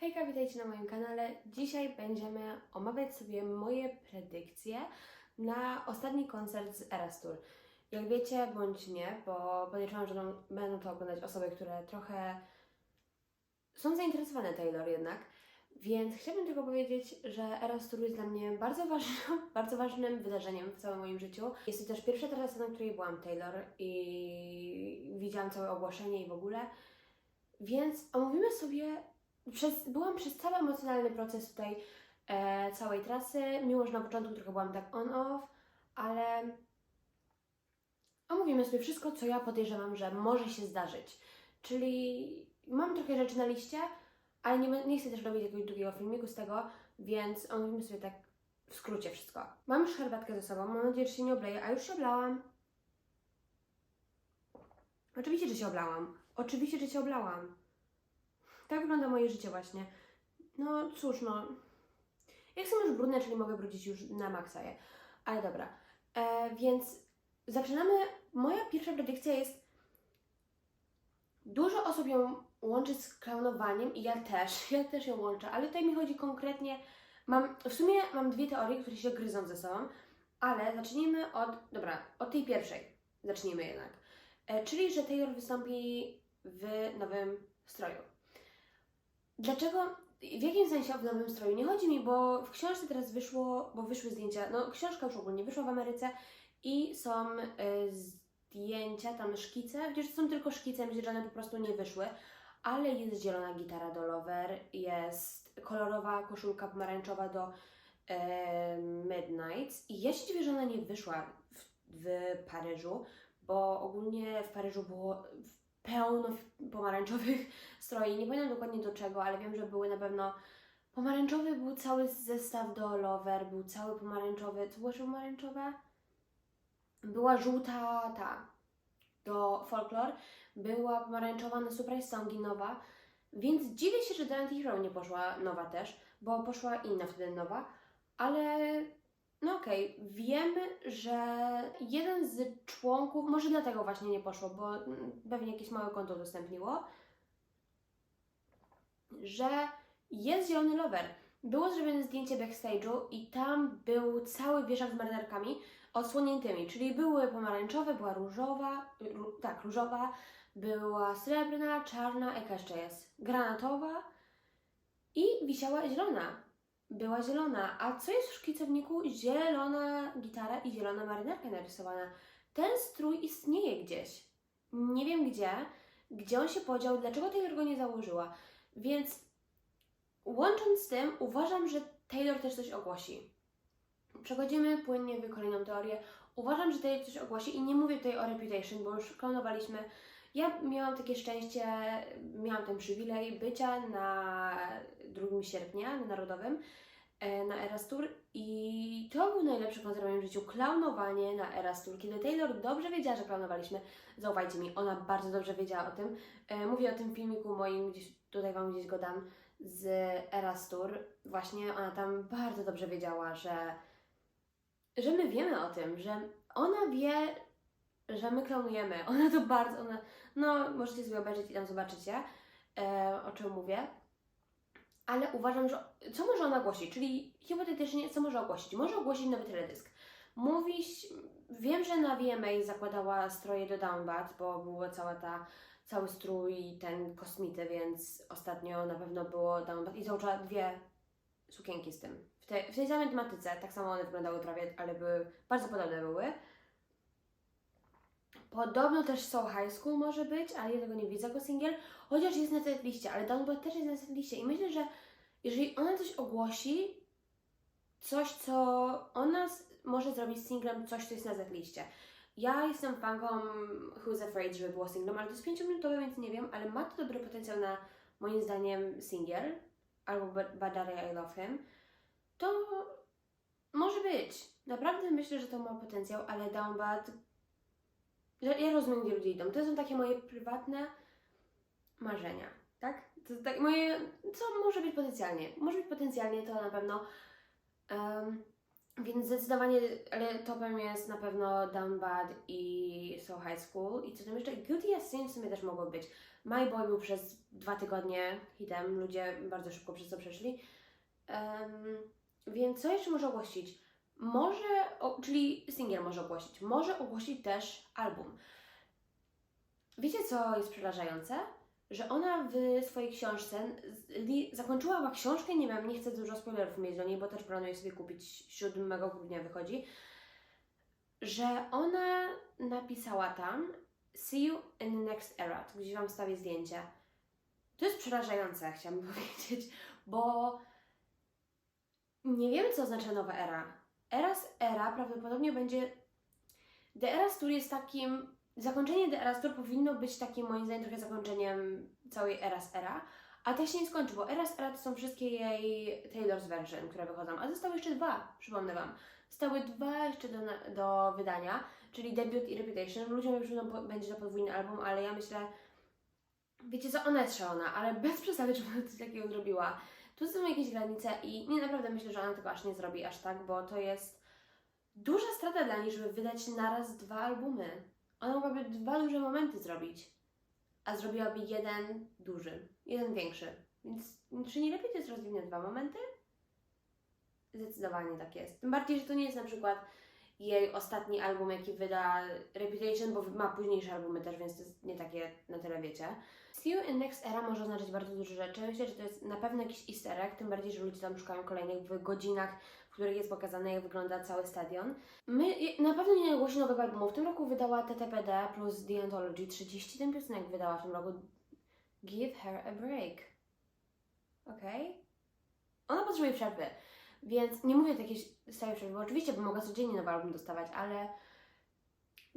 Hejka, witajcie na moim kanale. Dzisiaj będziemy omawiać sobie moje predykcje na ostatni koncert z Eras Tour. Jak wiecie, bądź nie, bo podejrzewam, że będą- to oglądać osoby, które trochę są zainteresowane Taylor jednak. Więc chciałabym tylko powiedzieć, że Eras Tour jest dla mnie bardzo, ważną, bardzo ważnym wydarzeniem w całym moim życiu. Jest to też pierwsza trasa, na której byłam Taylor i widziałam całe ogłoszenie i w ogóle. Więc omówimy sobie przez, byłam przez cały emocjonalny proces tutaj e, całej trasy, mimo że na początku trochę byłam tak on-off, ale omówimy sobie wszystko, co ja podejrzewam, że może się zdarzyć. Czyli mam trochę rzeczy na liście, ale nie, nie chcę też robić jakiegoś długiego filmiku z tego, więc omówimy sobie tak w skrócie wszystko. Mam już herbatkę ze sobą, mam nadzieję, że się nie obleję, a już się oblałam. Oczywiście, że się oblałam. Oczywiście, że się oblałam. Tak wygląda moje życie właśnie. No cóż, no. Jak są już brudne, czyli mogę brudzić już na maksa je. Ale dobra. E, więc zaczynamy. Moja pierwsza predykcja jest. Dużo osób ją łączy z klaunowaniem i ja też, ja też ją łączę, ale tutaj mi chodzi konkretnie. Mam, w sumie mam dwie teorie, które się gryzą ze sobą, ale zacznijmy od. Dobra, od tej pierwszej. Zacznijmy jednak. E, czyli, że Taylor wystąpi w nowym stroju. Dlaczego, w jakim sensie w nowym stroju? Nie chodzi mi, bo w książce teraz wyszło, bo wyszły zdjęcia, no książka już ogólnie wyszła w Ameryce i są y, zdjęcia, tam szkice, to są tylko szkice, myślę, że one po prostu nie wyszły, ale jest zielona gitara do Lover, jest kolorowa koszulka pomarańczowa do y, Midnight i ja się dziwię, że ona nie wyszła w, w Paryżu, bo ogólnie w Paryżu było pełno pomarańczowych stroi. Nie pamiętam dokładnie do czego, ale wiem, że były na pewno. Pomarańczowy był cały zestaw do Lover, był cały pomarańczowy. Co było pomarańczowe? Była żółta ta do Folklore, była pomarańczowa na Surprise Songi nowa, więc dziwię się, że do Anti-Hero nie poszła nowa też, bo poszła inna wtedy nowa, ale no okej, wiemy, że jeden z członków, może dlatego właśnie nie poszło, bo mm, pewnie jakieś małe konto udostępniło, że jest zielony lover. Było zrobione zdjęcie backstage'u i tam był cały wieszak z marynarkami odsłoniętymi, czyli były pomarańczowe, była różowa, ró, tak, różowa, była srebrna, czarna, jaka jeszcze jest, granatowa i wisiała zielona. Była zielona. A co jest w szkicowniku? Zielona gitara i zielona marynarka narysowana. Ten strój istnieje gdzieś. Nie wiem gdzie, gdzie on się podział, dlaczego Taylor go nie założyła. Więc łącząc z tym, uważam, że Taylor też coś ogłosi. Przechodzimy płynnie w kolejną teorię. Uważam, że Taylor coś ogłosi i nie mówię tutaj o Reputation, bo już klonowaliśmy. Ja miałam takie szczęście, miałam ten przywilej bycia na 2 sierpnia, na Narodowym, e, na Eras Tour i to był najlepszy koncert w moim życiu. Klaunowanie na Eras Tour, kiedy Taylor dobrze wiedziała, że klaunowaliśmy. Zaufajcie mi, ona bardzo dobrze wiedziała o tym. E, Mówię o tym filmiku moim, gdzieś tutaj Wam gdzieś go dam, z Eras Tour. Właśnie ona tam bardzo dobrze wiedziała, że, że my wiemy o tym, że ona wie, że my klaunujemy. Ona to bardzo, ona, no możecie sobie obejrzeć i tam zobaczycie, e, o czym mówię. Ale uważam, że co może ona ogłosić? Czyli hipotetycznie, co może ogłosić? Może ogłosić nowy teledysk. Mówić, wiem, że na VMA zakładała stroje do Downbat, bo była cała ta, cały strój ten kosmity, więc ostatnio na pewno było Downbat i założyła dwie sukienki z tym. W, te, w tej samej tematyce, tak samo one wyglądały prawie, ale były, bardzo podobne były. Podobno też Soul High School może być, ale ja tego nie widzę jako singiel, chociaż jest na tej liście, ale Downbat też jest na tej liście i myślę, że jeżeli ona coś ogłosi, coś, co ona może zrobić z singlem, coś, co jest na liście. Ja jestem fanką Who's Afraid, żeby było singlem, ale to jest 5-minutowe, więc nie wiem, ale ma to dobry potencjał na, moim zdaniem, singiel, albo Ba- Badaria I Love Him, to może być. Naprawdę myślę, że to ma potencjał, ale Down Bad... Ja rozumiem, gdzie ludzie idą. To są takie moje prywatne marzenia, tak? To tak moje... Co może być potencjalnie? Może być potencjalnie, to na pewno... Em, więc zdecydowanie, topem jest na pewno Down Bad i So High School. I co tam jeszcze? Guilty as Sin w sumie też mogło być. My Boy był przez dwa tygodnie hitem, ludzie bardzo szybko przez to przeszli. Em, więc co jeszcze może ogłosić? Może, czyli singiel może ogłosić, może ogłosić też album. Wiecie, co jest przerażające? Że ona w swojej książce zakończyła chyba książkę, nie wiem, nie chcę dużo spoilerów mieć do niej, bo też planuję sobie kupić 7 grudnia wychodzi, że ona napisała tam See you in the next era, tu gdzieś Wam wstawię zdjęcie. To jest przerażające, chciałabym powiedzieć, bo nie wiemy, co oznacza nowa era. Eras Era prawdopodobnie będzie. The Eras Tour jest takim. Zakończenie The Eras Tour powinno być takim, moim zdaniem, trochę zakończeniem całej Eras Era. A tak się nie skończy, bo Eras Era to są wszystkie jej Taylor's version, które wychodzą. A zostały jeszcze dwa, przypomnę Wam. Zostały dwa jeszcze do, do wydania, czyli Debut i Reputation. Ludziom już będzie to podwójny album, ale ja myślę. Wiecie co, ona jest szalona, ale bez przesady, czy ona coś takiego zrobiła. Tu są jakieś granice i nie naprawdę myślę, że ona tego aż nie zrobi aż tak, bo to jest duża strata dla niej, żeby wydać naraz dwa albumy. Ona mogłaby dwa duże momenty zrobić, a zrobiłaby jeden duży, jeden większy. Więc czy nie lepiej to jest rozwinąć dwa momenty? Zdecydowanie tak jest. Tym bardziej, że to nie jest na przykład jej ostatni album, jaki wyda Reputation, bo ma późniejsze albumy też, więc to jest nie takie na tyle wiecie. In Next Era może oznaczać bardzo dużo rzeczy. Myślę, że to jest na pewno jakiś easter egg, tym bardziej, że ludzie tam szukają kolejnych w godzinach, w których jest pokazane, jak wygląda cały stadion. My na pewno nie ogłosi nowego albumu. W tym roku wydała TTPD plus The Anthology. 37 piosenek wydała w tym roku. Give her a break. Okej? Ona potrzebuje przerwy. Więc nie mówię takiej stałej przerwy, bo oczywiście by mogła codziennie nowy album dostawać, ale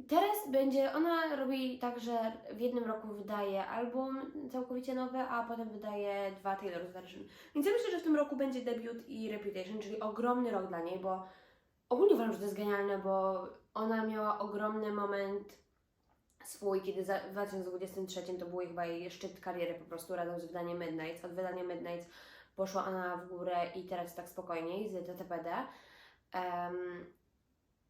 Teraz będzie, ona robi tak, że w jednym roku wydaje album całkowicie nowy, a potem wydaje dwa Taylor's version. Więc ja myślę, że w tym roku będzie debiut i Reputation, czyli ogromny rok dla niej, bo ogólnie uważam, że to jest genialne, bo ona miała ogromny moment swój, kiedy za, w 2023 to był chyba jej szczyt kariery po prostu razem z wydaniem Midnight. Od wydania Midnight poszła ona w górę i teraz tak spokojniej z TTPD. Em,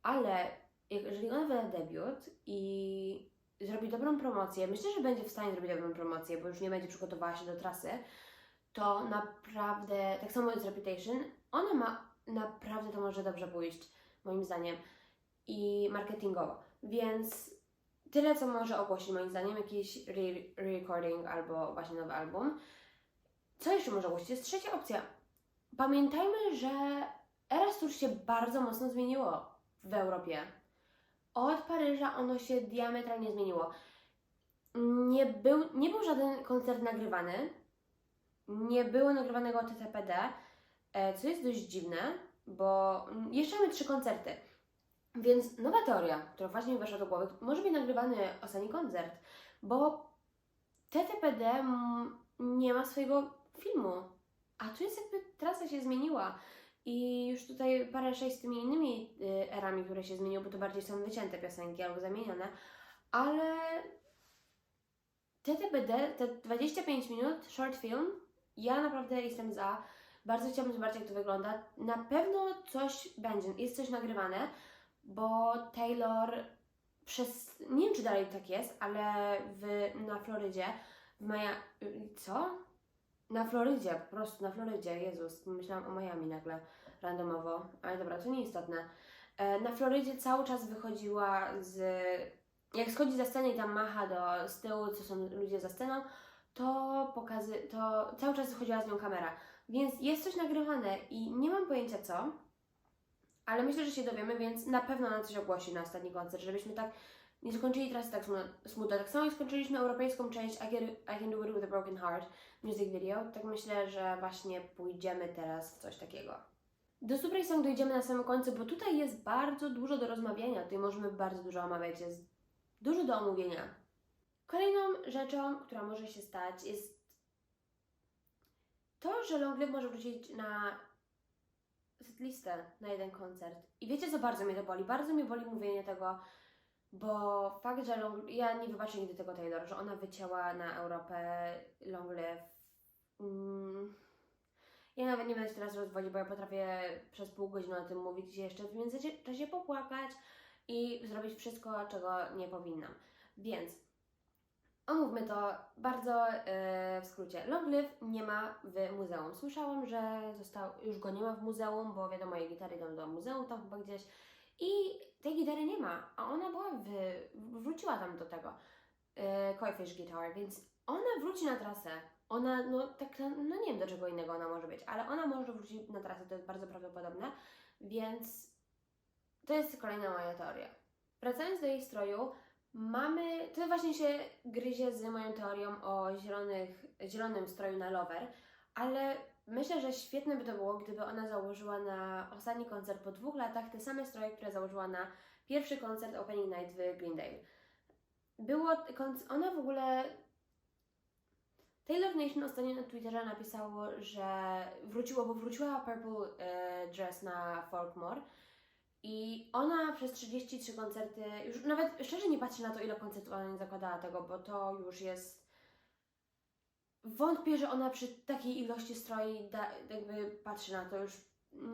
ale jeżeli ona wyda debiut i zrobi dobrą promocję, myślę, że będzie w stanie zrobić dobrą promocję, bo już nie będzie przygotowała się do trasy, to naprawdę, tak samo z Reputation, ona ma, naprawdę to może dobrze pójść, moim zdaniem, i marketingowo. Więc tyle, co może ogłosić, moim zdaniem, jakiś re- recording albo właśnie nowy album. Co jeszcze może ogłosić? Jest trzecia opcja. Pamiętajmy, że Eras Tour się bardzo mocno zmieniło w Europie. Od Paryża ono się diametralnie zmieniło. Nie był, nie był żaden koncert nagrywany. Nie było nagrywanego TTPD, e, co jest dość dziwne, bo mm, jeszcze mamy trzy koncerty. Więc nowa teoria, która właśnie mi weszła do głowy, może być nagrywany ostatni koncert, bo TTPD mm, nie ma swojego filmu. A tu jest jakby trasa się zmieniła. I już tutaj parę sześć z tymi innymi y, erami, które się zmieniły, bo to bardziej są wycięte piosenki albo zamienione, ale TTBD, te 25 minut, short film, ja naprawdę jestem za. Bardzo chciałabym zobaczyć, jak to wygląda. Na pewno coś będzie, jest coś nagrywane, bo Taylor przez, nie wiem czy dalej tak jest, ale w, na Florydzie, w Maja, y, co? Na Florydzie, po prostu na Florydzie, Jezus, myślałam o Miami nagle, randomowo, ale dobra, to nieistotne. E, Na Florydzie cały czas wychodziła z, jak schodzi za scenę i tam macha do, z tyłu, co są ludzie za sceną, to pokazy, to cały czas wychodziła z nią kamera. Więc jest coś nagrywane i nie mam pojęcia co, ale myślę, że się dowiemy, więc na pewno na coś ogłosi na ostatni koncert, żebyśmy tak nie skończyli trasy tak smutno. Tak samo jak skończyliśmy europejską część I, Get I Can Do It With A Broken Heart music video, tak myślę, że właśnie pójdziemy teraz w coś takiego. Do Super Song dojdziemy na samym końcu, bo tutaj jest bardzo dużo do rozmawiania, tutaj możemy bardzo dużo omawiać, jest dużo do omówienia. Kolejną rzeczą, która może się stać jest to, że Long Live może wrócić na setlistę na jeden koncert. I wiecie co bardzo mnie to boli? Bardzo mnie boli mówienie tego, bo fakt, że Long, ja nie wybaczę nigdy tego Taylor, że ona wycięła na Europę Long Live. Mm. Ja nawet nie będę się teraz rozwodzić, bo ja potrafię przez pół godziny o tym mówić się jeszcze w międzyczasie popłakać i zrobić wszystko, czego nie powinnam. Więc Omówmy to bardzo e, w skrócie. Long Live nie ma w muzeum. Słyszałam, że został, już go nie ma w muzeum, bo wiadomo, jej gitary idą do muzeum tam chyba gdzieś. I tej gitary nie ma, a ona była w, wróciła tam do tego. E, Koi-Fish Guitar, więc ona wróci na trasę. Ona, no tak, no nie wiem do czego innego ona może być, ale ona może wrócić na trasę, to jest bardzo prawdopodobne, więc to jest kolejna moja teoria. Wracając do jej stroju, mamy, to właśnie się gryzie z moją teorią o zielonych, zielonym stroju na lover, ale myślę, że świetne by to było, gdyby ona założyła na ostatni koncert po dwóch latach te same stroje, które założyła na pierwszy koncert Opening Night w Greendale. Było, ona w ogóle Taylor Nation ostatnio na Twitterze napisało, że wróciło, bo wróciła Purple e, Dress na Folkmore i ona przez 33 koncerty, już nawet szczerze nie patrzę na to, ile koncertów ona nie zakładała tego, bo to już jest... Wątpię, że ona przy takiej ilości stroi da, jakby patrzy na to już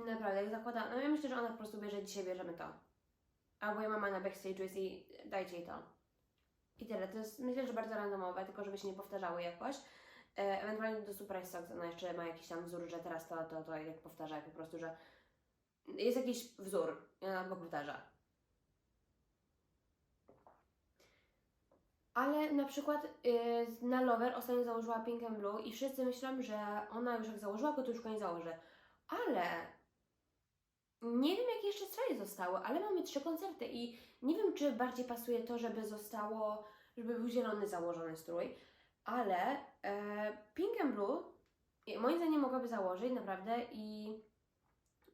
naprawdę, jak zakłada... No ja myślę, że ona po prostu bierze, dzisiaj bierzemy to. Albo ja mama na backstage'u jest i dajcie jej to. I tyle. To jest myślę, że bardzo randomowe, tylko żeby się nie powtarzały jakoś. E, ewentualnie do Surprise Stocks ona jeszcze ma jakiś tam wzór, że teraz to, to, to jak powtarza, po prostu, że jest jakiś wzór i ona go powtarza. Ale na przykład y, na Lover ostatnio założyła Pink and Blue i wszyscy myślą, że ona już jak założyła go, to już go nie założy. Ale nie wiem, jakie jeszcze stroje zostały, ale mamy trzy koncerty i nie wiem, czy bardziej pasuje to, żeby zostało, żeby był zielony założony strój, ale e, Pink and Blue moim zdaniem mogłaby założyć naprawdę i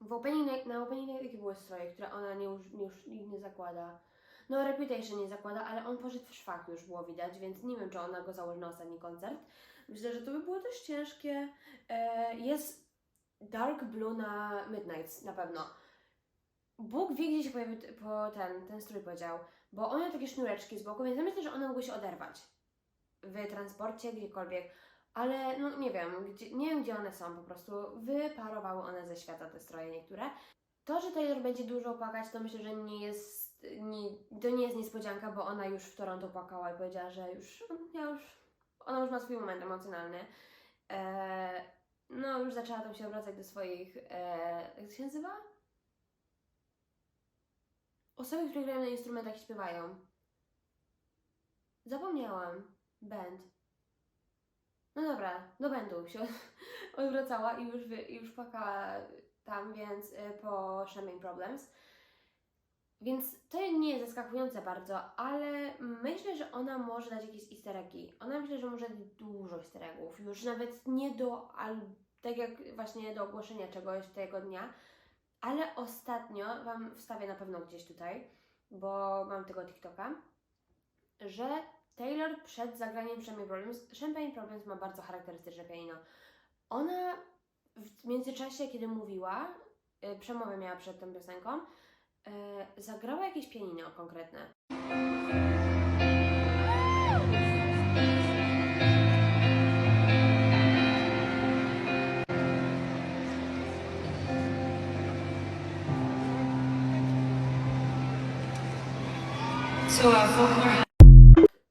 w opening na opening jakie były stroje, które ona nie, już, nie, już nie zakłada. No Reputation nie zakłada, ale on poszedł w szwach, już było widać, więc nie wiem, czy ona go założy na ostatni koncert. Myślę, że to by było też ciężkie. E, jest Dark Blue na Midnights, na pewno. Bóg wie, gdzie się pojawi t- po ten, ten strój podział, bo on miał takie sznureczki z boku, więc ja myślę, że one mogły się oderwać w transporcie, gdziekolwiek, ale no nie wiem, gdzie, nie wiem, gdzie one są, po prostu wyparowały one ze świata te stroje niektóre. To, że Taylor będzie dużo płakać, to myślę, że nie jest, nie, to nie jest niespodzianka, bo ona już w Toronto płakała i powiedziała, że już, ja już, ona już ma swój moment emocjonalny. Eee, no, już zaczęła tam się obracać do swoich, e, jak to się nazywa? Osoby, które grają na instrumentach i śpiewają. Zapomniałam. Band. No dobra, do bandu się odwracała i już, już płakała tam, więc y, po Champagne Problems. Więc to nie jest zaskakujące bardzo, ale myślę, że ona może dać jakieś easter eggi. Ona myślę, że może dużo easter eggów. Już nawet nie do, tak jak właśnie do ogłoszenia czegoś tego dnia, ale ostatnio, Wam wstawię na pewno gdzieś tutaj, bo mam tego TikToka, że Taylor przed zagraniem Champagne Problems, Champagne Problems ma bardzo charakterystyczne pianino. Ona w międzyczasie, kiedy mówiła, y, przemowę miała przed tą piosenką, zagrała jakieś pianino konkretne.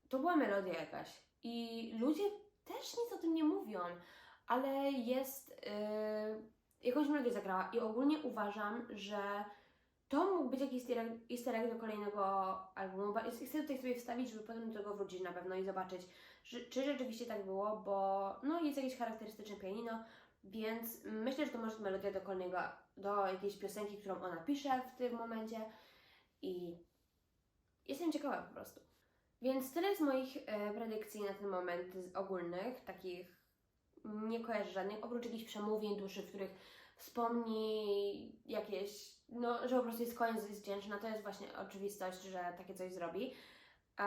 To była melodia jakaś. I ludzie też nic o tym nie mówią, ale jest. Yy, jakąś melodię zagrała. I ogólnie uważam, że to mógł być jakiś easter egg, do kolejnego albumu. Chcę tutaj sobie wstawić, żeby potem do tego wrócić na pewno i zobaczyć, czy, czy rzeczywiście tak było, bo no, jest jakieś charakterystyczne pianino, więc myślę, że to może być melodia do kolejnego, do jakiejś piosenki, którą ona pisze w tym momencie. I jestem ciekawa po prostu. Więc tyle z moich e, predykcji na ten moment ogólnych, takich nie kojarzę żadnych, oprócz jakichś przemówień dłuższych, w których wspomni jakieś, no, że po prostu jest koniec, jest wdzięczna, to jest właśnie oczywistość, że takie coś zrobi. E,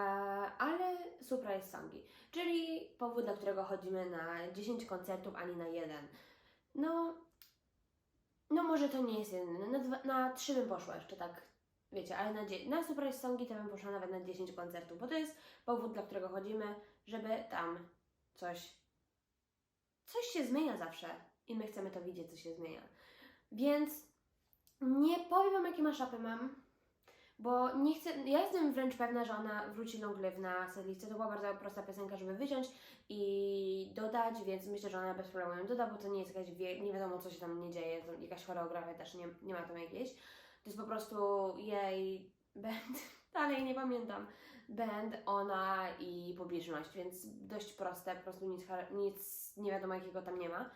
ale surprise songi, czyli powód, dla którego chodzimy na 10 koncertów, a nie na jeden. No, no może to nie jest jeden, na, dwa, na trzy bym poszła jeszcze tak wiecie, ale na, na surprise songi to bym poszła nawet na 10 koncertów, bo to jest powód, dla którego chodzimy, żeby tam coś, coś się zmienia zawsze i my chcemy to widzieć, co się zmienia. Więc nie powiem Wam, jakie maszapy mam, bo nie chcę, ja jestem wręcz pewna, że ona wróci Long na setlistę, to była bardzo prosta piosenka, żeby wyciąć i dodać, więc myślę, że ona bez problemu ją doda, bo to nie jest jakaś, wie, nie wiadomo co się tam nie dzieje, jakaś choreografia też nie, nie ma tam jakiejś, to jest po prostu jej band, dalej nie pamiętam, band, ona i publiczność, więc dość proste, po prostu nic, nic nie wiadomo jakiego tam nie ma.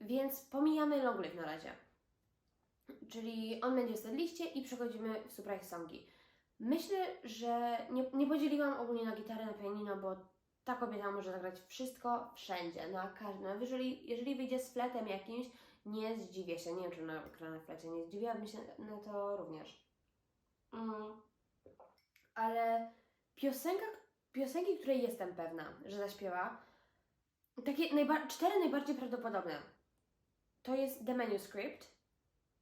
Więc pomijamy Long na razie. Czyli on będzie w setliście i przechodzimy w surprise songi. Myślę, że nie, nie podzieliłam ogólnie na gitarę, na pianino, bo ta kobieta może zagrać wszystko, wszędzie, na każdym. Jeżeli, jeżeli wyjdzie z fletem jakimś, nie zdziwię się. Nie wiem, czy ona gra na flecie, nie zdziwiłabym się na to również. Mm. Ale piosenka, piosenki, której jestem pewna, że zaśpiewa, takie najba- cztery najbardziej prawdopodobne. To jest The Manuscript.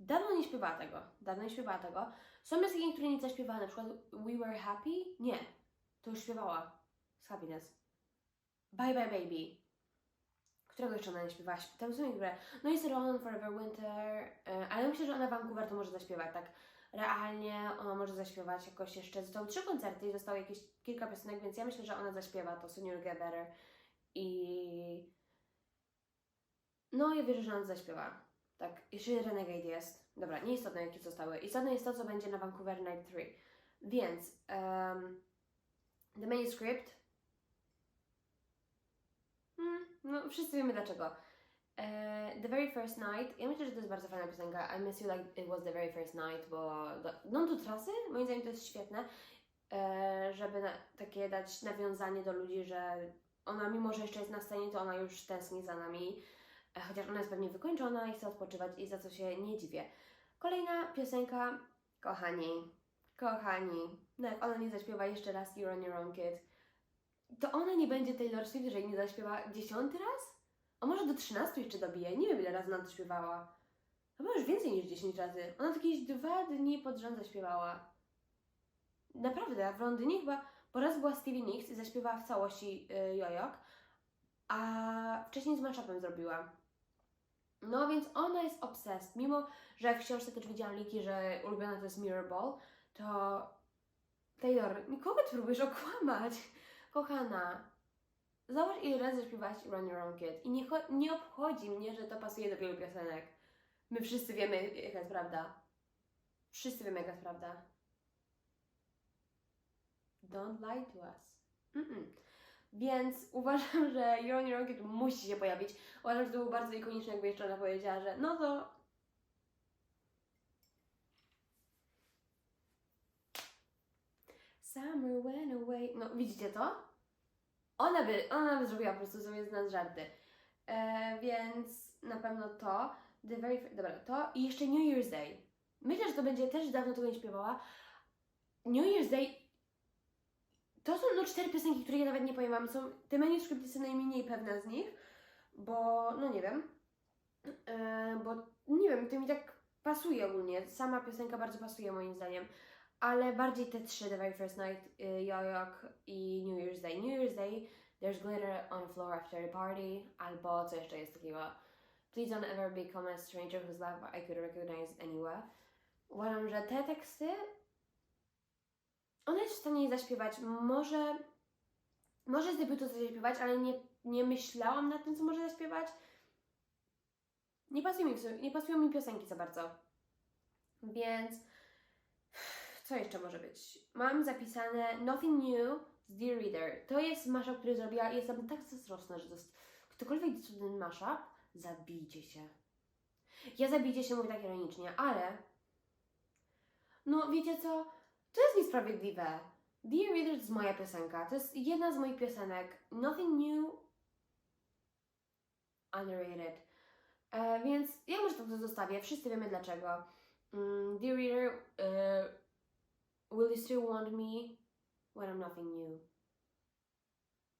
Dawno nie śpiewała tego. Dawno nie śpiewała tego. Są piosenki, które nie zaśpiewała, na przykład We Were Happy? Nie. To już śpiewała. Z Happiness. Bye Bye Baby. Którego jeszcze ona nie śpiewała? Tam są niektóre. No jest Ronan Forever Winter, e, ale myślę, że ona Vancouver to może zaśpiewać, tak realnie ona może zaśpiewać jakoś jeszcze. Zostały trzy koncerty i zostało jakieś kilka piosenek, więc ja myślę, że ona zaśpiewa to You'll Get Better i no ja wierzę, że ona zaśpiewa. Tak, jeszcze Renegade jest. Dobra, nieistotne jakie zostały. Istotne jest to, co będzie na Vancouver Night 3. Więc um, The Manuscript Hmm, no, wszyscy wiemy dlaczego. E, the Very First Night. Ja myślę, że to jest bardzo fajna piosenka. I Miss You Like It Was The Very First Night, bo no do trasy, moim zdaniem to jest świetne, e, żeby na, takie dać nawiązanie do ludzi, że ona mimo, że jeszcze jest na scenie, to ona już tęskni za nami, chociaż ona jest pewnie wykończona i chce odpoczywać i za co się nie dziwię. Kolejna piosenka, kochani, kochani, no jak ona nie zaśpiewa jeszcze raz You're on Your Own Kid, to ona nie będzie Taylor Swift, jeżeli nie zaśpiewa dziesiąty raz? A może do 13 jeszcze dobije? Nie wiem ile razy ona to śpiewała. Chyba już więcej niż 10 razy. Ona jakieś dwa dni pod rząd zaśpiewała. Naprawdę, w Londynie chyba po raz była Stevie Nicks i zaśpiewała w całości y, Jojok, a wcześniej z Matchupem zrobiła. No więc ona jest obsessed. Mimo, że w książce też widziałam liki, że ulubiona to jest Mirrorball, to Taylor, nikogo ty próbujesz okłamać. Kochana, zobacz ile razy zaśpiewałaś Run Your Own Kid i nie, nie obchodzi mnie, że to pasuje do wielu piosenek. My wszyscy wiemy, jaka jest prawda. Wszyscy wiemy, jaka jest prawda. Don't lie to us. Mm-mm. Więc uważam, że Own Kid musi się pojawić. Uważam, że to było bardzo ikoniczne, jakby jeszcze ona powiedziała, że no to Summer went away. No, widzicie to? Ona by, ona by zrobiła po prostu sobie z nas żarty. E, więc na pewno to. The very, dobra, to i jeszcze New Year's Day. Myślę, że to będzie też dawno tego nie śpiewała. New Year's Day. To są no cztery piosenki, które ja nawet nie pojęłam. Są te manuskrypty są najmniej pewna z nich, bo no nie wiem. E, bo nie wiem, to mi tak pasuje ogólnie. Sama piosenka bardzo pasuje moim zdaniem ale bardziej te trzy, The Very First Night, y, i New Year's Day. New Year's Day, There's Glitter on the Floor After a Party, albo co jeszcze jest takiego Please don't ever become a stranger whose love I could recognize anywhere. Uważam, że te teksty ona jest w stanie je zaśpiewać. Może może z debiutu coś zaśpiewać, ale nie, nie myślałam nad tym, co może zaśpiewać. Nie pasują mi, nie pasują mi piosenki za bardzo. Więc co jeszcze może być? Mam zapisane Nothing New z Dear Reader. To jest mashup, który zrobiła i jestem tak zazdrosna, że to ktokolwiek dostał ten mashup, zabijcie się. Ja zabijcie się mówię tak ironicznie, ale no wiecie co? To jest niesprawiedliwe. Dear Reader to jest moja piosenka. To jest jedna z moich piosenek. Nothing New Underrated. E, więc ja może to zostawię. Wszyscy wiemy dlaczego. Mm, Dear Reader, e, Will you still want me when I'm nothing new?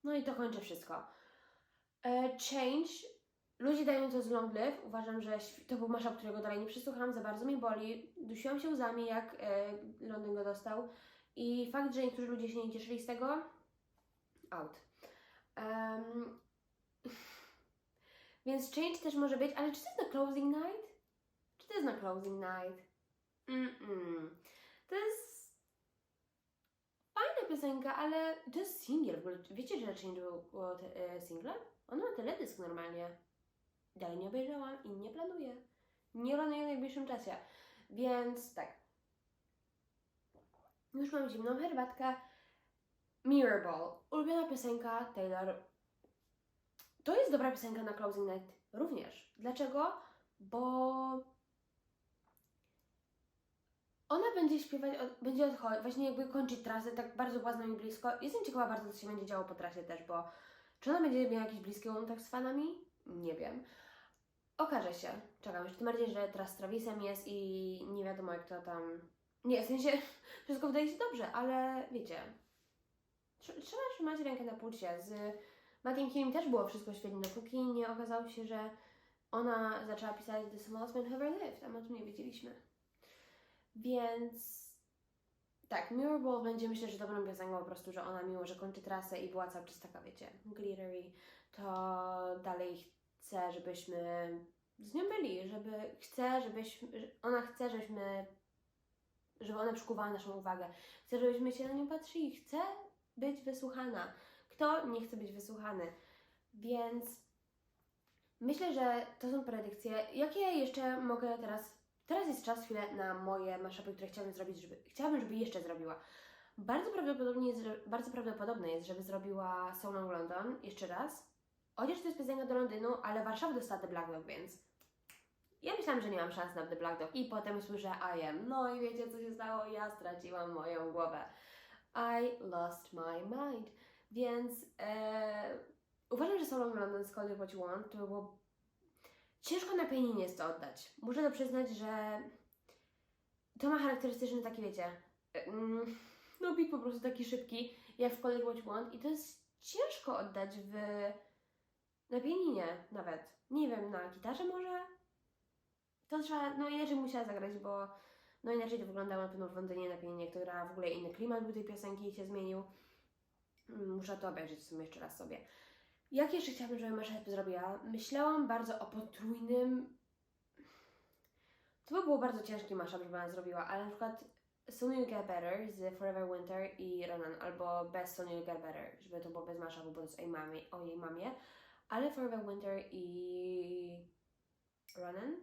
No i to kończę wszystko. E, change. Ludzie dają to z Long Live. Uważam, że to był mashup, którego dalej nie przesłuchałam. Za bardzo mi boli. Dusiłam się łzami, jak e, Londyn go dostał. I fakt, że niektórzy ludzie się nie cieszyli z tego, out. Em, więc change też może być, ale czy to jest na closing night? Czy to jest na closing night? Mm-mm. To jest fajna piosenka, ale to jest ogóle. Wiecie, że Change było e, single? On ma teledysk normalnie. Dalej nie obejrzałam i nie planuję. Nie planuję w najbliższym czasie. Więc tak. Już mam zimną herbatkę. Mirrorball. Ulubiona piosenka Taylor. To jest dobra piosenka na Closing Night również. Dlaczego? Bo ona będzie śpiewać, od, będzie odchodzić, właśnie jakby kończyć trasę, tak bardzo z nami blisko. Jestem ciekawa bardzo, co się będzie działo po trasie też, bo czy ona będzie miała jakiś bliski kontakt z fanami? Nie wiem. Okaże się. Czekam, jeszcze tym bardziej, że teraz z Travisem jest i nie wiadomo jak to tam... Nie, w sensie wszystko wydaje się dobrze, ale wiecie, tr- trzeba trzymać rękę na pulsie. Z Matiem Kim też było wszystko świetnie, dopóki nie okazało się, że ona zaczęła pisać The Smallest Man Ever Lived, a my o tym nie wiedzieliśmy. Więc tak, Mirrorball będzie myślę, że dobrą piosenką po prostu, że ona mimo, że kończy trasę i była cały czas taka, wiecie, glittery, to dalej chce, żebyśmy z nią byli, żeby chce, żebyśmy, że ona chce, żebyśmy, żeby ona przykuwała naszą uwagę. Chce, żebyśmy się na nią patrzyli, chce być wysłuchana. Kto nie chce być wysłuchany? Więc myślę, że to są predykcje. Jakie jeszcze mogę teraz Teraz jest czas chwilę na moje maszapy, które chciałabym zrobić, żeby, chciałabym, żeby jeszcze zrobiła. Bardzo prawdopodobnie jest, bardzo prawdopodobne jest, żeby zrobiła So London jeszcze raz. Chociaż to jest piosenka do Londynu, ale Warszawa dostała The Black Dog, więc ja myślałam, że nie mam szans na The Black Dog i potem słyszę I am. No i wiecie co się stało? Ja straciłam moją głowę. I lost my mind. Więc e, uważam, że So Long London z Call What You Want to było Ciężko na pianinie jest to oddać. Muszę to przyznać, że to ma charakterystyczny taki, wiecie, mm, no beat po prostu taki szybki, jak w Call What You Want i to jest ciężko oddać w na pianinie nawet. Nie wiem, na gitarze może? To trzeba, no inaczej musiała zagrać, bo no inaczej to wyglądało na pewno w Londynie na pianinie, która w ogóle inny klimat był tej piosenki się zmienił. Mm, Muszę to obejrzeć w sumie jeszcze raz sobie. Jak jeszcze chciałabym, żeby Mashup zrobiła? Myślałam bardzo o potrójnym... To by było bardzo ciężki mashup, żeby ona zrobiła, ale na przykład Soon You'll Get Better z Forever Winter i Ronan, albo bez Soon You'll Get Better, żeby to było bez mashupu, bo jest o jej mamie, o jej mamie. Ale Forever Winter i Ronan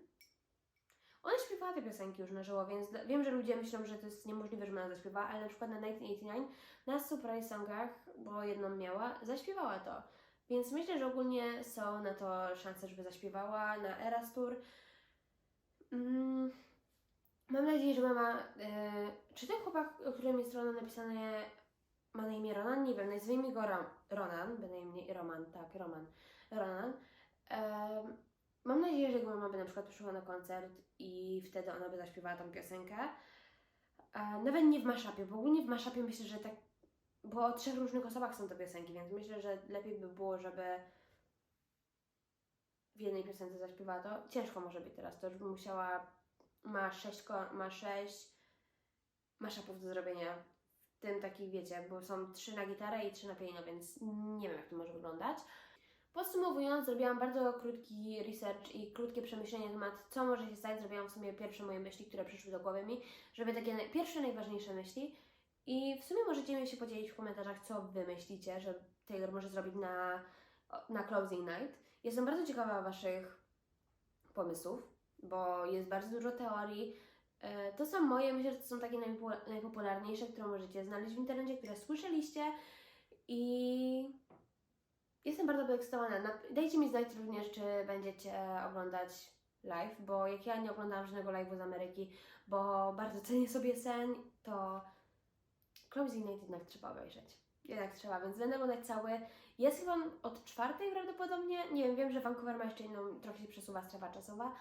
ona śpiewała te piosenki już na żywo, więc wiem, że ludzie myślą, że to jest niemożliwe, że ona zaśpiewa, ale na przykład na 1989 na Surprise Songach, bo jedną miała, zaśpiewała to. Więc myślę, że ogólnie są na to szanse, żeby zaśpiewała na Eras Tour. Mm, mam nadzieję, że mama. e, czy ten chłopak, o którym jest Ronan napisane, ma na imię Ronan? Nie wiem, nazwijmy go Ram, Ronan, bynajmniej Roman, tak, Roman. Ronan. Mam nadzieję, że jego mama by na przykład przyszła na koncert i wtedy ona by zaśpiewała tą piosenkę. E, nawet nie w maszapie, bo ogólnie w maszapie myślę, że tak bo o trzech różnych osobach są te piosenki, więc myślę, że lepiej by było, żeby w jednej piosence zaśpiewała to. Ciężko może być teraz, to już bym musiała, ma sześć, ma sześć maszapów do zrobienia, w tym takich, wiecie, bo są trzy na gitarę i trzy na pianino, więc nie wiem, jak to może wyglądać. Podsumowując, zrobiłam bardzo krótki research i krótkie przemyślenie na temat, co może się stać. Zrobiłam w sumie pierwsze moje myśli, które przyszły do głowy mi, żeby takie pierwsze, najważniejsze myśli. I w sumie możecie mi się podzielić w komentarzach, co Wy myślicie, że Taylor może zrobić na, na Closing Night. Jestem bardzo ciekawa Waszych pomysłów, bo jest bardzo dużo teorii. E, To są moje, myślę, że to są takie najpopu- najpopularniejsze, które możecie znaleźć w internecie, które słyszeliście i jestem bardzo podekscytowana. Dajcie mi znać również, czy będziecie oglądać live, bo jak ja nie oglądałam żadnego live'u z Ameryki, bo bardzo cenię sobie sen, to Closing Night jednak trzeba obejrzeć. Jednak trzeba, więc będę oglądać cały. Jest chyba od czwartej prawdopodobnie. Nie wiem, wiem, że Vancouver ma jeszcze inną, trochę się przesuwa strefa czasowa,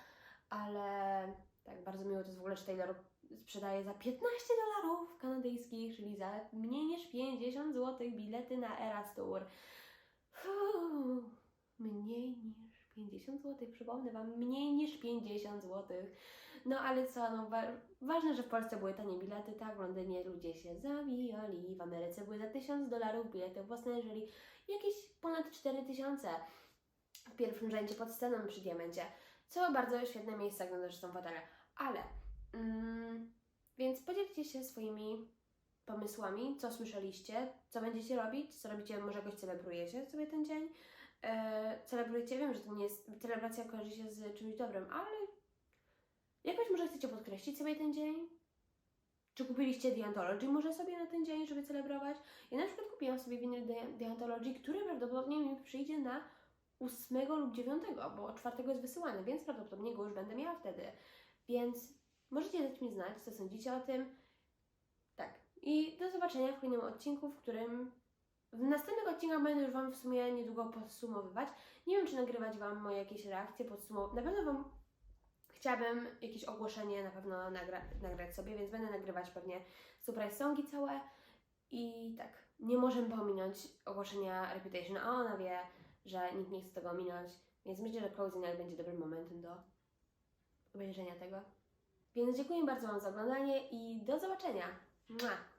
ale tak, bardzo miło to jest w ogóle, że Taylor sprzedaje za 15 dolarów kanadyjskich, czyli za mniej niż 50 zł bilety na Eras Tour. Mniej niż 50 zł, przypomnę Wam, mniej niż 50 zł. No ale co, no wa- ważne, że w Polsce były tanie bilety, tak, w Londynie ludzie się zawijali, w Ameryce były za 1000 dolarów bilety, w Los Angeles jakieś ponad 4000 w pierwszym rzędzie pod sceną przy Diamencie, co bardzo świetne miejsce, jak na są fotele. Ale mm, Więc podzielcie się swoimi pomysłami, co słyszeliście, co będziecie robić, co robicie, może jakoś celebrujecie sobie ten dzień. E, celebrujecie, wiem, że to nie jest, celebracja kojarzy się z czymś dobrym, ale jakoś może chcecie podkreślić sobie ten dzień. Czy kupiliście The Anthology może sobie na ten dzień, żeby celebrować? Ja na przykład kupiłam sobie winyl Anthology, który prawdopodobnie mi przyjdzie na 8 lub 9, bo 4 jest wysyłany, więc prawdopodobnie go już będę miała wtedy. Więc możecie dać mi znać, co sądzicie o tym. I do zobaczenia w kolejnym odcinku, w którym w następnych odcinkach będę już Wam w sumie niedługo podsumowywać. Nie wiem, czy nagrywać Wam moje jakieś reakcje. Na pewno Wam chciałabym jakieś ogłoszenie na pewno nagra nagrać sobie, więc będę nagrywać pewnie surprise songi całe. I tak, nie możemy pominąć ogłoszenia Reputation, a ona wie, że nikt nie chce tego ominąć, więc myślę, że closing night będzie dobrym momentem do obejrzenia tego. Więc dziękuję bardzo Wam za oglądanie i do zobaczenia. Mua.